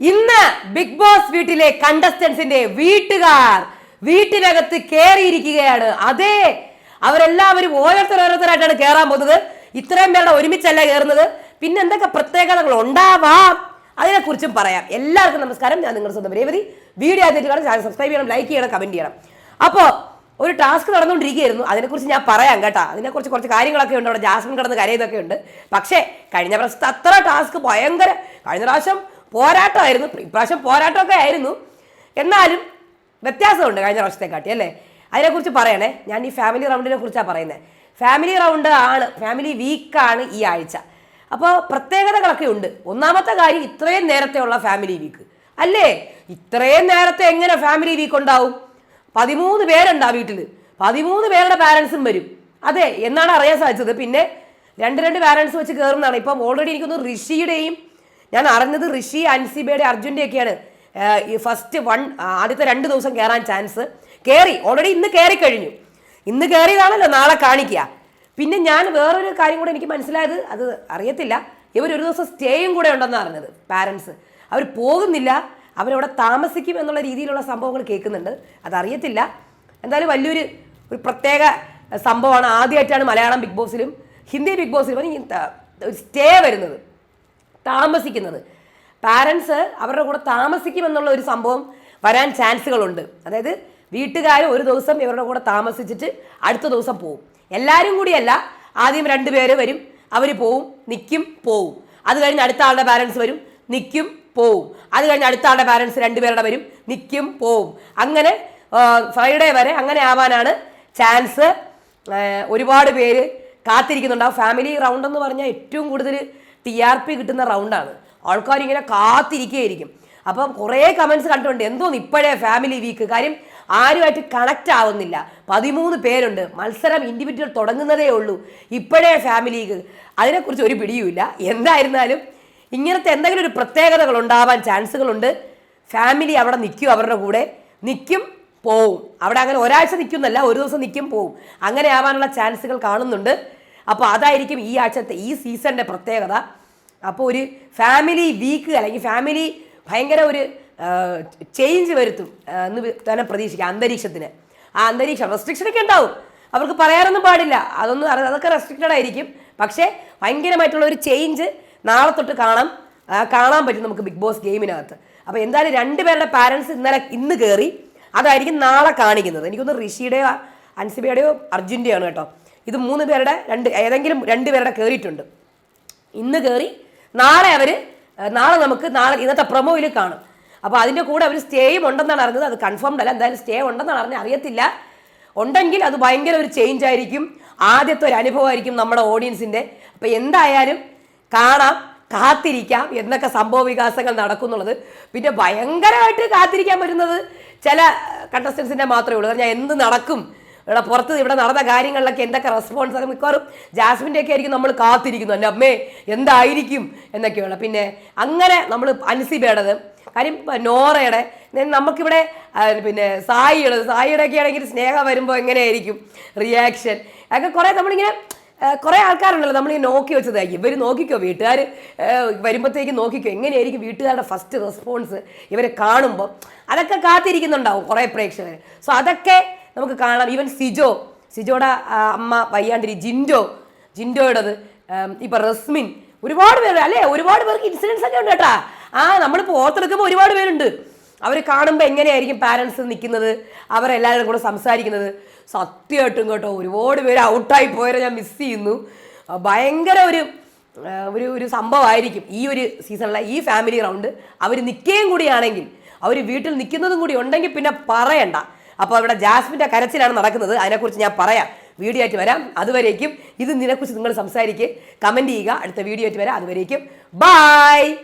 ഇന്ന് big boss വീട്ടിലെ കണ്ടസ്റ്റൻസിന്റെ വീട്ടുകാർ വീട്ടിനകത്ത് കയറിയിരിക്കുകയാണ് അതെ അവരെല്ലാവരും ഓരോരുത്തർ ഓരോരുത്തരായിട്ടാണ് കയറാൻ പോകുന്നത്. ഇത്രയും പേരുടെ ഒരുമിച്ചല്ല കയറുന്നത് പിന്നെ എന്തൊക്കെ പ്രത്യേകതകൾ ഉണ്ടാവാം? അതിനെക്കുറിച്ചും പറയാം. എല്ലാവർക്കും നമസ്കാരം. ഞാൻ നിങ്ങളുടെ സ്വന്തം രേവതി. വീഡിയോ ആദ്യമായിട്ട് കാണാൻ ചാനൽ സബ്സ്ക്രൈബ് ചെയ്യണം ലൈക്ക് ചെയ്യണം കമന്റ് ചെയ്യണം. അപ്പോൾ ഒരു ടാസ്ക് നടന്നുകൊണ്ടിരിക്കുകയായിരുന്നു. അതിനെക്കുറിച്ച് ഞാൻ പറയാം കേട്ടോ. അതിനെക്കുറിച്ച് കുറച്ച് കാര്യങ്ങളൊക്കെ ഉണ്ട്. അവിടെ ജാസ്മിൻ കിടന്ന് കരയുന്നൊക്കെ ഉണ്ട്. പക്ഷേ കഴിഞ്ഞ പ്രാവശ്യത്തെ അത്ര ടാസ്ക് ഭയങ്കര കഴിഞ്ഞ പ്രാവശ്യം പോരാട്ടമായിരുന്നു. ഇപ്രാവശ്യം പോരാട്ടമൊക്കെ ആയിരുന്നു. എന്നാലും വ്യത്യാസമുണ്ട് കഴിഞ്ഞ പ്രാവശ്യത്തെക്കാട്ടി അല്ലേ? അതിനെക്കുറിച്ച് പറയണേ. ഞാൻ ഈ ഫാമിലി റൗണ്ടിനെ കുറിച്ചാണ് പറയുന്നത് ഫാമിലി റൗണ്ട് ആണ് ഫാമിലി വീക്കാണ് ഈ ആഴ്ച. അപ്പോൾ പ്രത്യേകതകളൊക്കെ ഉണ്ട്. ഒന്നാമത്തെ കാര്യം ഇത്രയും നേരത്തെയുള്ള ഫാമിലി വീക്ക് അല്ലേ? ഇത്രയും നേരത്തെ എങ്ങനെ ഫാമിലി വീക്ക് ഉണ്ടാവും? പതിമൂന്ന് പേരുണ്ട് ആ വീട്ടിൽ പതിമൂന്ന് പേരുടെ പാരൻസും വരും. അതെ എന്നാണ് അറിയാൻ സാധിച്ചത്. പിന്നെ രണ്ട് രണ്ട് പാരൻസ് വെച്ച് കയറുന്നതാണ് ഇപ്പം ഓൾറെഡി എനിക്കൊന്ന് ഋഷിയുടെയും ഞാൻ അറിഞ്ഞത് ഋഷി അൻസിബയുടെ അർജുന്റെ ഒക്കെയാണ് ഈ ഫസ്റ്റ് വൺ ആദ്യത്തെ രണ്ട് ദിവസം കയറാൻ ചാൻസ് കയറി ഓൾറെഡി ഇന്ന് കയറി കഴിഞ്ഞു. ഇന്ന് കയറിയതാണല്ലോ നാളെ കാണിക്കുക. പിന്നെ ഞാൻ വേറൊരു കാര്യം കൂടെ എനിക്ക് മനസ്സിലായത് അത് അറിയത്തില്ല. ഇവർ ഒരു ദിവസം സ്റ്റേയും കൂടെ ഉണ്ടെന്ന് അറിഞ്ഞത് പാരൻസ് അവർ പോകുന്നില്ല അവരവിടെ താമസിക്കും എന്നുള്ള രീതിയിലുള്ള സംഭവങ്ങൾ കേൾക്കുന്നുണ്ട്. അതറിയത്തില്ല. എന്തായാലും വലിയൊരു ഒരു പ്രത്യേക സംഭവമാണ്. ആദ്യമായിട്ടാണ് മലയാളം ബിഗ് ബോസിലും ഹിന്ദി ബിഗ് ബോസിലും ഒരു സ്റ്റേ വരുന്നത്. താമസിക്കുന്നത്. പാരൻസ് അവരുടെ കൂടെ താമസിക്കുമെന്നുള്ള ഒരു സംഭവം വരാൻ ചാൻസുകളുണ്ട്. അതായത് വീട്ടുകാർ ഒരു ദിവസം ഇവരുടെ കൂടെ താമസിച്ചിട്ട് അടുത്ത ദിവസം പോവും. എല്ലാവരും കൂടിയല്ല ആദ്യം രണ്ട് പേര് വരും അവർ പോവും നിൽക്കും പോവും. അത് കഴിഞ്ഞ് അടുത്ത ആളുടെ പാരൻസ് വരും നിൽക്കും പോവും. അത് കഴിഞ്ഞ് അടുത്ത ആളുടെ പാരൻസ് രണ്ടുപേരുടെ വരും നിൽക്കും പോവും. അങ്ങനെ ഫ്രൈഡേ വരെ അങ്ങനെ ആവാനാണ് ചാൻസ്. ഒരുപാട് പേര് കാത്തിരിക്കുന്നുണ്ടാവും ഫാമിലി റൗണ്ട് എന്ന് പറഞ്ഞാൽ ഏറ്റവും കൂടുതൽ ടി ആർ പി കിട്ടുന്ന റൗണ്ടാണ് ആൾക്കാർ ഇങ്ങനെ കാത്തിരിക്കുകയായിരിക്കും. അപ്പം കുറേ കമൻസ് കണ്ടിട്ടുണ്ട്. എന്തോന്ന് ഇപ്പോഴേ ഫാമിലി വീക്ക് കാര്യം ആരുമായിട്ട് കണക്റ്റ് ആവുന്നില്ല. പതിമൂന്ന് പേരുണ്ട്. മത്സരം ഇൻഡിവിജ്വൽ തുടങ്ങുന്നതേ ഉള്ളൂ. ഇപ്പോഴേ ഫാമിലി അതിനെക്കുറിച്ച് ഒരു പിടിയുമില്ല. എന്തായിരുന്നാലും ഇങ്ങനത്തെ എന്തെങ്കിലും ഒരു പ്രത്യേകതകൾ ഉണ്ടാവാൻ ചാൻസുകളുണ്ട്. ഫാമിലി അവിടെ നിൽക്കും അവരുടെ കൂടെ. നിൽക്കും പോവും. അവിടെ അങ്ങനെ ഒരാഴ്ച നിൽക്കുന്നല്ല ഒരു ദിവസം നിൽക്കും പോവും. അങ്ങനെ ആവാനുള്ള ചാൻസുകൾ കാണുന്നുണ്ട്. അപ്പോൾ അതായിരിക്കും ഈ ആഴ്ചത്തെ ഈ സീസണിന്റെ പ്രത്യേകത. അപ്പോൾ ഒരു ഫാമിലി വീക്ക് അല്ലെങ്കിൽ ഫാമിലി ഭയങ്കര ഒരു ചേഞ്ച് വരുത്തും എന്ന് തന്നെ പ്രതീക്ഷിക്കാം അന്തരീക്ഷത്തിന്. ആ അന്തരീക്ഷം റെസ്ട്രിക്ഷനൊക്കെ ഉണ്ടാവും. അവർക്ക് പറയാനൊന്നും പാടില്ല. അതൊന്നും അതൊക്കെ റെസ്ട്രിക്റ്റഡ് ആയിരിക്കും. പക്ഷേ ഭയങ്കരമായിട്ടുള്ള ഒരു ചേഞ്ച് നാളെ തൊട്ട് കാണാം. കാണാൻ പറ്റും നമുക്ക് ബിഗ് ബോസ് ഗെയിമിനകത്ത് അപ്പോൾ എന്തായാലും രണ്ടുപേരുടെ പാരൻസ് ഇന്നലെ ഇന്ന് കയറി അതായിരിക്കും നാളെ കാണിക്കുന്നത്. എനിക്കൊന്ന് ഋഷിയുടെയോ അൻസിബയുടെയോ അർജുന്റെയോ ആണ് കേട്ടോ. ഇത് മൂന്ന് പേരുടെ രണ്ട് ഏതെങ്കിലും രണ്ട് പേരുടെ കയറിയിട്ടുണ്ട് ഇന്ന് കയറി നാളെ അവർ നാളെ നമുക്ക് നാളെ ഇന്നത്തെ പ്രൊമോയിൽ കാണും. അപ്പോൾ അതിന്റെ കൂടെ അവർ സ്റ്റേയും ഉണ്ടെന്നാണ് അറിഞ്ഞത്. അത് കൺഫേംഡ് അല്ല. എന്തായാലും സ്റ്റേ ഉണ്ടെന്നാണ് അറിഞ്ഞത്. അറിയത്തില്ല. ഉണ്ടെങ്കിൽ അത് ഭയങ്കര ഒരു ചേഞ്ച് ആയിരിക്കും. ആദ്യത്തെ ഒരു അനുഭവമായിരിക്കും നമ്മുടെ ഓഡിയൻസിന്റെ അപ്പോൾ എന്തായാലും കാണാം കാത്തിരിക്കാം എന്നൊക്കെ സംഭവ വികാസങ്ങൾ നടക്കുന്നുള്ളത്. പിന്നെ ഭയങ്കരമായിട്ട് കാത്തിരിക്കാൻ പറ്റുന്നത് ചില കണ്ടസ്റ്റൻസിന്റെ മാത്രമേ ഉള്ളൂ. ഞാൻ എന്ത് നടക്കും ഇവിടെ പുറത്ത് ഇവിടെ നടന്ന കാര്യങ്ങളിലൊക്കെ എന്തൊക്കെ റെസ്പോൺസ് അത് മിക്കവാറും ജാസ്മിന്റെ ഒക്കെ ആയിരിക്കും നമ്മൾ കാത്തിരിക്കുന്നു. എന്റെ അമ്മേ? എന്തായിരിക്കും എന്നൊക്കെയുള്ള. പിന്നെ അങ്ങനെ നമ്മൾ അൻസിബയുടേത് കാര്യം നോറയുടെ നമുക്കിവിടെ പിന്നെ സായിയുടെ സായിയുടെ ഒക്കെ ആണെങ്കിൽ സ്നേഹം വരുമ്പോൾ എങ്ങനെയായിരിക്കും റിയാക്ഷൻ അതൊക്കെ കുറേ നമ്മളിങ്ങനെ കുറേ ആൾക്കാരുണ്ടല്ലോ നമ്മൾ നോക്കി വെച്ചതായി ഇവർ നോക്കിക്കോ വീട്ടുകാർ വരുമ്പോഴത്തേക്ക് നോക്കിക്കോ എങ്ങനെയായിരിക്കും വീട്ടുകാരുടെ ഫസ്റ്റ് റെസ്പോൺസ് ഇവരെ കാണുമ്പോൾ അതൊക്കെ കാത്തിരിക്കുന്നുണ്ടാവും കുറേ പ്രേക്ഷകർ സോ അതൊക്കെ നമുക്ക് കാണാം. ഈവൻ സിജോ സിജോയുടെ അമ്മ വയ്യാണ്ടിരി ജിൻഡോ ജിൻഡോയുടേത് ഇപ്പൊ റസ്മിൻ ഒരുപാട് പേര് അല്ലേ? ഒരുപാട് പേർക്ക് ഇൻസിഡൻസ് ഒക്കെ ഉണ്ട് കേട്ടാ. ആ നമ്മളിപ്പോൾ ഓർത്തെടുക്കുമ്പോൾ ഒരുപാട് പേരുണ്ട്. അവർ കാണുമ്പോൾ എങ്ങനെയായിരിക്കും പാരൻസ് നിൽക്കുന്നത് അവരെല്ലാവരും കൂടെ സംസാരിക്കുന്നത്. സത്യമായിട്ടും കേട്ടോ ഒരുപാട് പേര് ഔട്ടായി പോയവരെ ഞാൻ മിസ് ചെയ്യുന്നു. ഭയങ്കര ഒരു ഒരു ഒരു സംഭവമായിരിക്കും ഈ ഒരു സീസണിലെ ഈ ഫാമിലി റൗണ്ട് അവർ നിൽക്കുകയും കൂടിയാണെങ്കിൽ അവർ വീട്ടിൽ നിൽക്കുന്നതും കൂടി ഉണ്ടെങ്കിൽ പിന്നെ പറയണ്ട. അപ്പോൾ അവിടെ ജാസ്മിന്റെ കരച്ചിലാണ് നടക്കുന്നത്. അതിനെക്കുറിച്ച് ഞാൻ പറയാം. വീഡിയോ ആയിട്ട് വരാം. അതുവരേക്കും. ഇത് ഇതിനെക്കുറിച്ച് നിങ്ങൾ സംസാരിക്കുക കമന്റ് ചെയ്യുക. അടുത്ത വീഡിയോ ആയിട്ട് വരാം. അതുവരേക്കും. ബായ്